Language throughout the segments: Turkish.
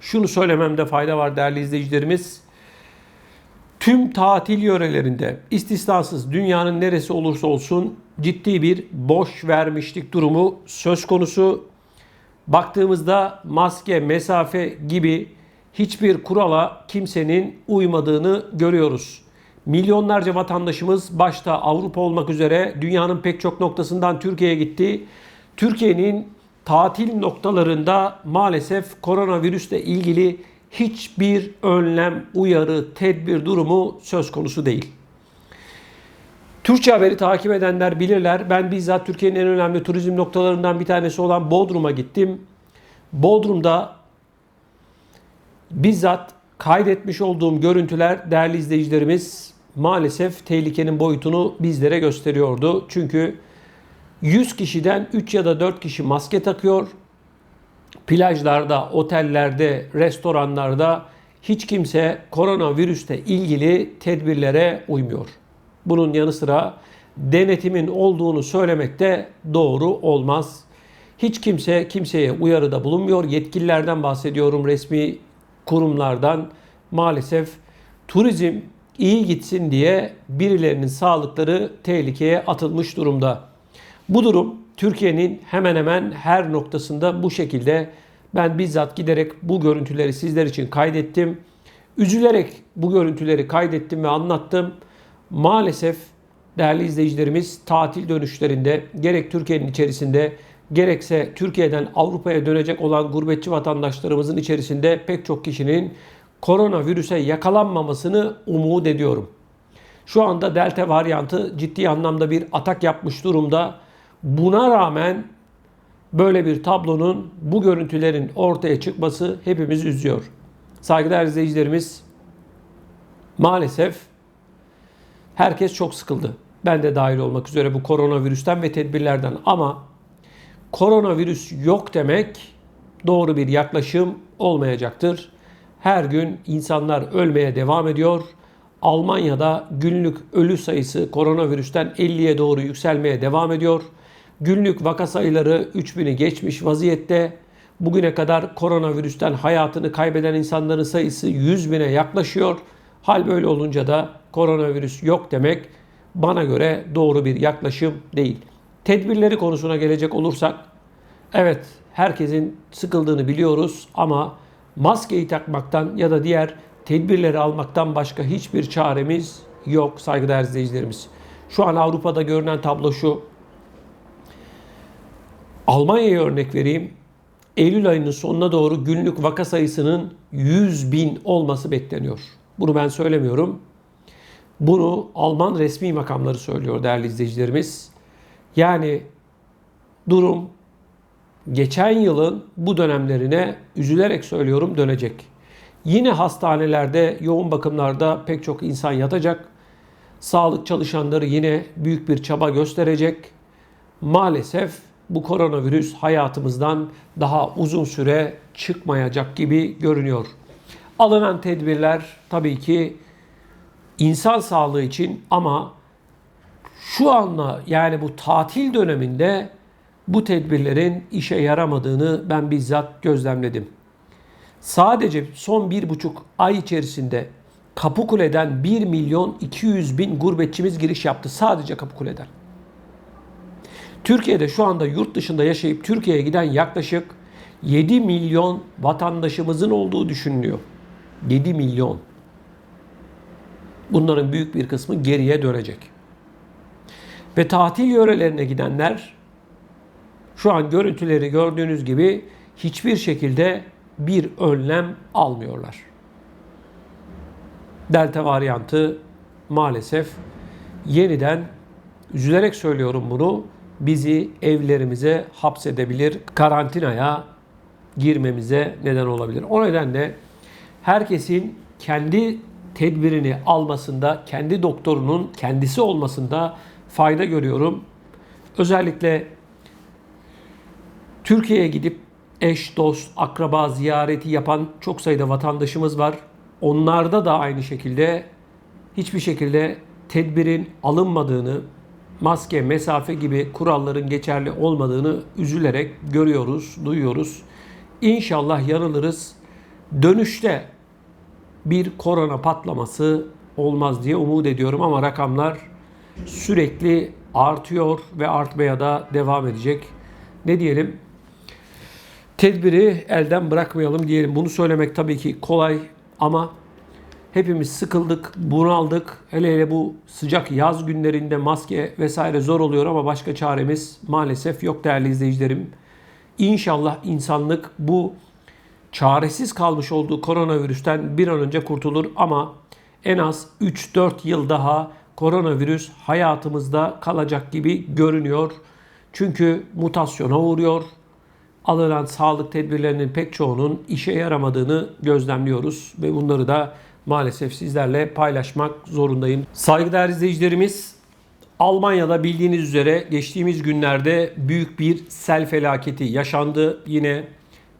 Şunu söylememde fayda var değerli izleyicilerimiz. Tüm tatil yörelerinde istisnasız dünyanın neresi olursa olsun ciddi bir boş vermişlik durumu söz konusu. Baktığımızda maske, mesafe gibi hiçbir kurala kimsenin uymadığını görüyoruz. Milyonlarca vatandaşımız başta Avrupa olmak üzere dünyanın pek çok noktasından Türkiye'ye gitti. Türkiye'nin tatil noktalarında maalesef koronavirüsle ilgili hiçbir önlem, uyarı, tedbir durumu söz konusu değil. Türkçe haberi takip edenler bilirler. Ben bizzat Türkiye'nin en önemli turizm noktalarından bir tanesi olan Bodrum'a gittim. Bodrum'da bizzat kaydetmiş olduğum görüntüler değerli izleyicilerimiz maalesef tehlikenin boyutunu bizlere gösteriyordu. Çünkü 100 kişiden 3 ya da 4 kişi maske takıyor. Plajlarda, otellerde, restoranlarda hiç kimse koronavirüsle ilgili tedbirlere uymuyor. Bunun yanı sıra denetimin olduğunu söylemek de doğru olmaz. Hiç kimse kimseye uyarıda bulunmuyor. Yetkililerden bahsediyorum, resmi kurumlardan. Maalesef turizm iyi gitsin diye birilerinin sağlıkları tehlikeye atılmış durumda. Bu durum Türkiye'nin hemen hemen her noktasında bu şekilde ben bizzat giderek bu görüntüleri sizler için kaydettim. Üzülerek bu görüntüleri kaydettim ve anlattım. Maalesef değerli izleyicilerimiz tatil dönüşlerinde gerek Türkiye'nin içerisinde gerekse Türkiye'den Avrupa'ya dönecek olan gurbetçi vatandaşlarımızın içerisinde pek çok kişinin koronavirüse yakalanmamasını umut ediyorum. Şu anda delta varyantı ciddi anlamda bir atak yapmış durumda. Buna rağmen böyle bir tablonun bu görüntülerin ortaya çıkması hepimiz üzüyor. Saygıdeğer izleyicilerimiz maalesef herkes çok sıkıldı. Ben de dahil olmak üzere bu koronavirüsten ve tedbirlerden ama koronavirüs yok demek doğru bir yaklaşım olmayacaktır. Her gün insanlar ölmeye devam ediyor. Almanya'da günlük ölü sayısı koronavirüsten 50'ye doğru yükselmeye devam ediyor. Günlük vaka sayıları 3000'i geçmiş vaziyette. Bugüne kadar koronavirüsten hayatını kaybeden insanların sayısı 100 bine yaklaşıyor. Hal böyle olunca da koronavirüs yok demek bana göre doğru bir yaklaşım değil. Tedbirleri konusuna gelecek olursak, evet herkesin sıkıldığını biliyoruz ama maskeyi takmaktan ya da diğer tedbirleri almaktan başka hiçbir çaremiz yok saygıdeğer izleyicilerimiz. Şu an Avrupa'da görünen tablo şu. Almanya'ya örnek vereyim. Eylül ayının sonuna doğru günlük vaka sayısının 100 bin olması bekleniyor. Bunu ben söylemiyorum. Bunu Alman resmi makamları söylüyor değerli izleyicilerimiz. Yani durum geçen yılın bu dönemlerine üzülerek söylüyorum dönecek. Yine hastanelerde, yoğun bakımlarda pek çok insan yatacak. Sağlık çalışanları yine büyük bir çaba gösterecek. Maalesef bu koronavirüs hayatımızdan daha uzun süre çıkmayacak gibi görünüyor. Alınan tedbirler tabii ki insan sağlığı için ama şu anla yani bu tatil döneminde bu tedbirlerin işe yaramadığını ben bizzat gözlemledim. Sadece son bir buçuk ay içerisinde Kapıkule'den 1 milyon 200 bin gurbetçimiz giriş yaptı. Sadece Kapıkule'den. Türkiye'de şu anda yurt dışında yaşayıp Türkiye'ye giden yaklaşık 7 milyon vatandaşımızın olduğu düşünülüyor. 7 milyon. Bunların büyük bir kısmı geriye dönecek. Ve tatil yörelerine gidenler şu an görüntüleri gördüğünüz gibi hiçbir şekilde bir önlem almıyorlar. Delta varyantı maalesef yeniden üzülerek söylüyorum bunu bizi evlerimize hapsedebilir, karantinaya girmemize neden olabilir. O nedenle herkesin kendi tedbirini almasında, kendi doktorunun kendisi olmasında fayda görüyorum. Özellikle Türkiye'ye gidip eş, dost, akraba ziyareti yapan çok sayıda vatandaşımız var. Onlarda da aynı şekilde hiçbir şekilde tedbirin alınmadığını, maske, mesafe gibi kuralların geçerli olmadığını üzülerek görüyoruz, duyuyoruz. İnşallah yanılırız. Dönüşte bir korona patlaması olmaz diye umut ediyorum ama rakamlar sürekli artıyor ve artmaya da devam edecek. Ne diyelim? Tedbiri elden bırakmayalım diyelim. Bunu söylemek tabii ki kolay ama hepimiz sıkıldık, bunaldık. Hele hele bu sıcak yaz günlerinde maske vesaire zor oluyor ama başka çaremiz maalesef yok değerli izleyicilerim. İnşallah insanlık bu çaresiz kalmış olduğu koronavirüsten bir an önce kurtulur ama en az 3-4 yıl daha koronavirüs hayatımızda kalacak gibi görünüyor. Çünkü mutasyona uğruyor. Alınan sağlık tedbirlerinin pek çoğunun işe yaramadığını gözlemliyoruz ve bunları da maalesef sizlerle paylaşmak zorundayım. Saygıdeğer izleyicilerimiz, Almanya'da bildiğiniz üzere geçtiğimiz günlerde büyük bir sel felaketi yaşandı. Yine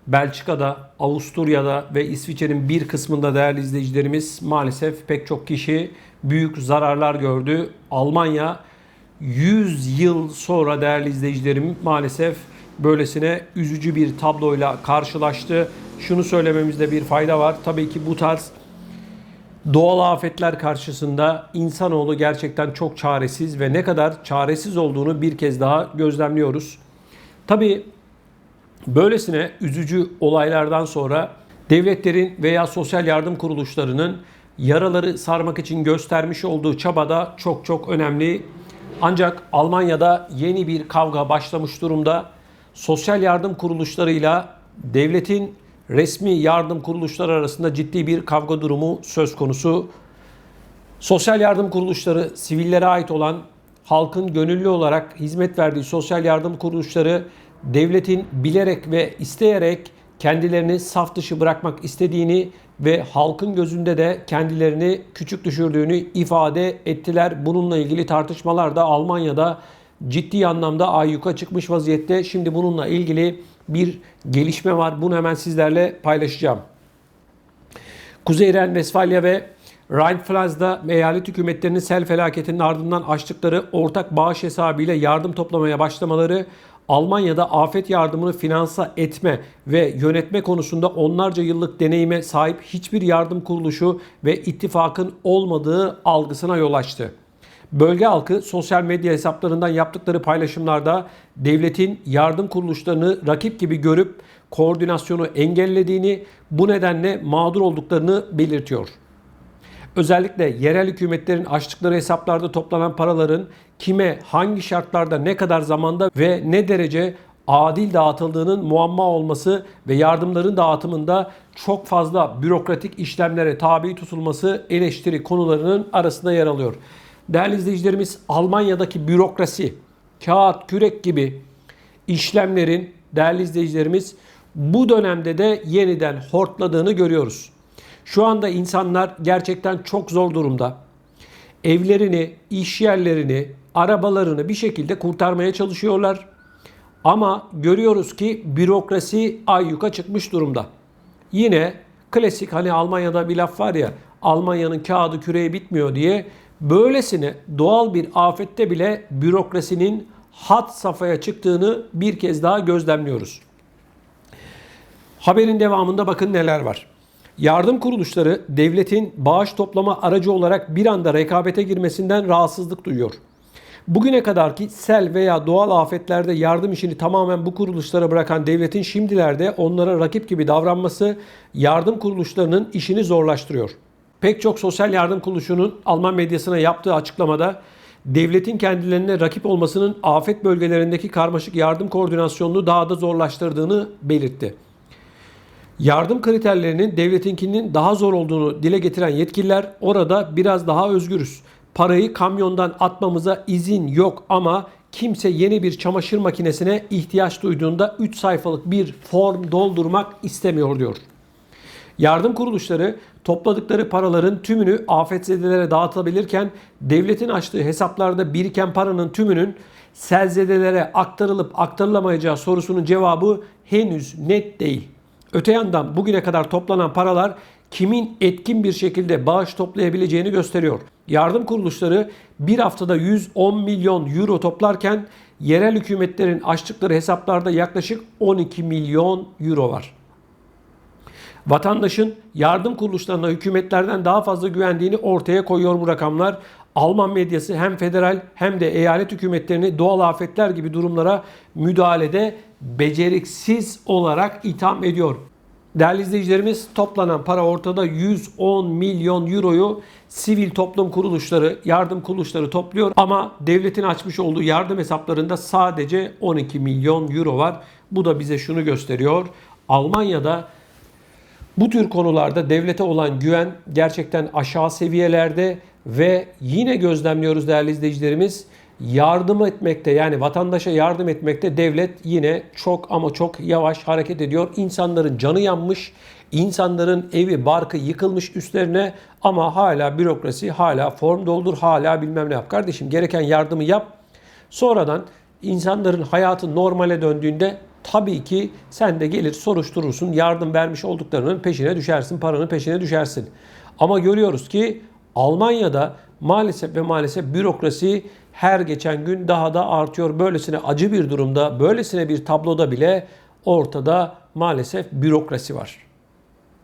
Belçika'da, Avusturya'da ve İsviçre'nin bir kısmında değerli izleyicilerimiz maalesef pek çok kişi büyük zararlar gördü. Almanya 100 yıl sonra değerli izleyicilerim maalesef böylesine üzücü bir tabloyla karşılaştı. Şunu söylememizde bir fayda var. Tabii ki bu tarz doğal afetler karşısında insanoğlu gerçekten çok çaresiz ve ne kadar çaresiz olduğunu bir kez daha gözlemliyoruz. Tabii böylesine üzücü olaylardan sonra devletlerin veya sosyal yardım kuruluşlarının yaraları sarmak için göstermiş olduğu çaba da çok çok önemli. Ancak Almanya'da yeni bir kavga başlamış durumda. Sosyal yardım kuruluşlarıyla devletin resmi yardım kuruluşları arasında ciddi bir kavga durumu söz konusu. Sosyal yardım kuruluşları sivillere ait olan halkın gönüllü olarak hizmet verdiği sosyal yardım kuruluşları devletin bilerek ve isteyerek kendilerini saf dışı bırakmak istediğini ve halkın gözünde de kendilerini küçük düşürdüğünü ifade ettiler. Bununla ilgili tartışmalar da Almanya'da ciddi anlamda ayyuka çıkmış vaziyette. Şimdi bununla ilgili bir gelişme var. Bunu hemen sizlerle paylaşacağım. Kuzey Ren-Vesfalya ve Rheinland-Pfalz'da eyalet hükümetlerinin sel felaketinin ardından açtıkları ortak bağış hesabıyla yardım toplamaya başlamaları Almanya'da afet yardımını finansa etme ve yönetme konusunda onlarca yıllık deneyime sahip hiçbir yardım kuruluşu ve ittifakın olmadığı algısına yol açtı. Bölge halkı sosyal medya hesaplarından yaptıkları paylaşımlarda devletin yardım kuruluşlarını rakip gibi görüp koordinasyonu engellediğini, bu nedenle mağdur olduklarını belirtiyor. Özellikle yerel hükümetlerin açtıkları hesaplarda toplanan paraların kime, hangi şartlarda, ne kadar zamanda ve ne derece adil dağıtıldığının muamma olması ve yardımların dağıtımında çok fazla bürokratik işlemlere tabi tutulması eleştiri konularının arasında yer alıyor. Değerli izleyicilerimiz Almanya'daki bürokrasi, kağıt, kürek gibi işlemlerin değerli izleyicilerimiz bu dönemde de yeniden hortladığını görüyoruz. Şu anda insanlar gerçekten çok zor durumda. Evlerini, iş yerlerini, arabalarını bir şekilde kurtarmaya çalışıyorlar. Ama görüyoruz ki bürokrasi ayyuka çıkmış durumda. Yine klasik hani Almanya'da bir laf var ya Almanya'nın kağıdı küreği bitmiyor diye böylesine doğal bir afette bile bürokrasinin hat safhaya çıktığını bir kez daha gözlemliyoruz. Haberin devamında bakın neler var. Yardım kuruluşları devletin bağış toplama aracı olarak bir anda rekabete girmesinden rahatsızlık duyuyor. Bugüne kadar ki sel veya doğal afetlerde yardım işini tamamen bu kuruluşlara bırakan devletin şimdilerde onlara rakip gibi davranması yardım kuruluşlarının işini zorlaştırıyor. Pek çok sosyal yardım kuruluşunun Alman medyasına yaptığı açıklamada devletin kendilerine rakip olmasının afet bölgelerindeki karmaşık yardım koordinasyonunu daha da zorlaştırdığını belirtti. Yardım kriterlerinin devletinkinin daha zor olduğunu dile getiren yetkililer orada biraz daha özgürüz. Parayı kamyondan atmamıza izin yok ama kimse yeni bir çamaşır makinesine ihtiyaç duyduğunda 3 sayfalık bir form doldurmak istemiyor diyor. Yardım kuruluşları topladıkları paraların tümünü afetzedelere dağıtabilirken devletin açtığı hesaplarda biriken paranın tümünün selzedelere aktarılıp aktarılamayacağı sorusunun cevabı henüz net değil. Öte yandan bugüne kadar toplanan paralar kimin etkin bir şekilde bağış toplayabileceğini gösteriyor. Yardım kuruluşları bir haftada 110 milyon euro toplarken yerel hükümetlerin açtıkları hesaplarda yaklaşık 12 milyon euro var. Vatandaşın yardım kuruluşlarına hükümetlerden daha fazla güvendiğini ortaya koyuyor bu rakamlar. Alman medyası hem federal hem de eyalet hükümetlerini doğal afetler gibi durumlara müdahalede beceriksiz olarak itham ediyor. Değerli izleyicilerimiz toplanan para ortada 110 milyon euroyu sivil toplum kuruluşları, yardım kuruluşları topluyor. Ama devletin açmış olduğu yardım hesaplarında sadece 12 milyon euro var. Bu da bize şunu gösteriyor. Almanya'da bu tür konularda devlete olan güven gerçekten aşağı seviyelerde ve yine gözlemliyoruz değerli izleyicilerimiz yardım etmekte yani vatandaşa yardım etmekte devlet yine çok ama çok yavaş hareket ediyor. İnsanların canı yanmış, insanların evi barkı yıkılmış üstlerine ama hala bürokrasi, hala form doldur, hala bilmem ne yap. Kardeşim gereken yardımı yap. Sonradan insanların hayatı normale döndüğünde tabii ki sen de gelir soruşturursun, yardım vermiş olduklarının peşine düşersin, paranın peşine düşersin. Ama görüyoruz ki Almanya'da maalesef ve maalesef bürokrasi her geçen gün daha da artıyor. Böylesine acı bir durumda, böylesine bir tabloda bile ortada maalesef bürokrasi var.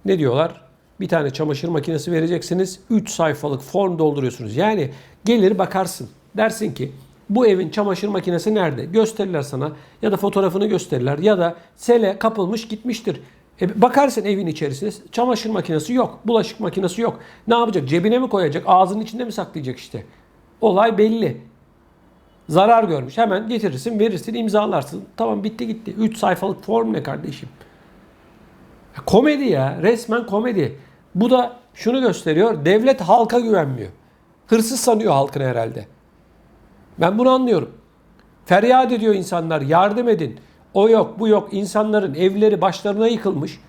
Ne diyorlar? Bir tane çamaşır makinesi vereceksiniz. 3 sayfalık form dolduruyorsunuz. Yani gelir bakarsın. Dersin ki bu evin çamaşır makinesi nerede? Gösterirler sana ya da fotoğrafını gösterirler ya da sele kapılmış gitmiştir. E bakarsın evin içerisinde çamaşır makinesi yok, bulaşık makinesi yok. Ne yapacak? Cebine mi koyacak? Ağzının içinde mi saklayacak işte? Olay belli. Zarar görmüş. Hemen getirirsin, verirsin, imzalarsın. Tamam bitti gitti. 3 sayfalık form ne kardeşim? Ya Komedi ya. Resmen komedi. Bu da şunu gösteriyor. Devlet halka güvenmiyor. Hırsız sanıyor halkını herhalde. Ben bunu anlıyorum. Feryat ediyor insanlar. Yardım edin. O yok, bu yok. İnsanların evleri başlarına yıkılmış.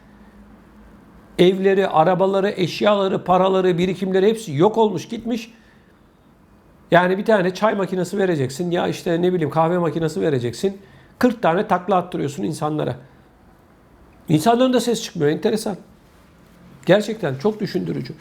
Evleri, arabaları, eşyaları, paraları, birikimleri hepsi yok olmuş gitmiş. Yani bir tane çay makinesi vereceksin ya işte ne bileyim kahve makinesi vereceksin. 40 tane takla attırıyorsun insanlara. İnsanların da ses çıkmıyor. Enteresan. Gerçekten çok düşündürücü.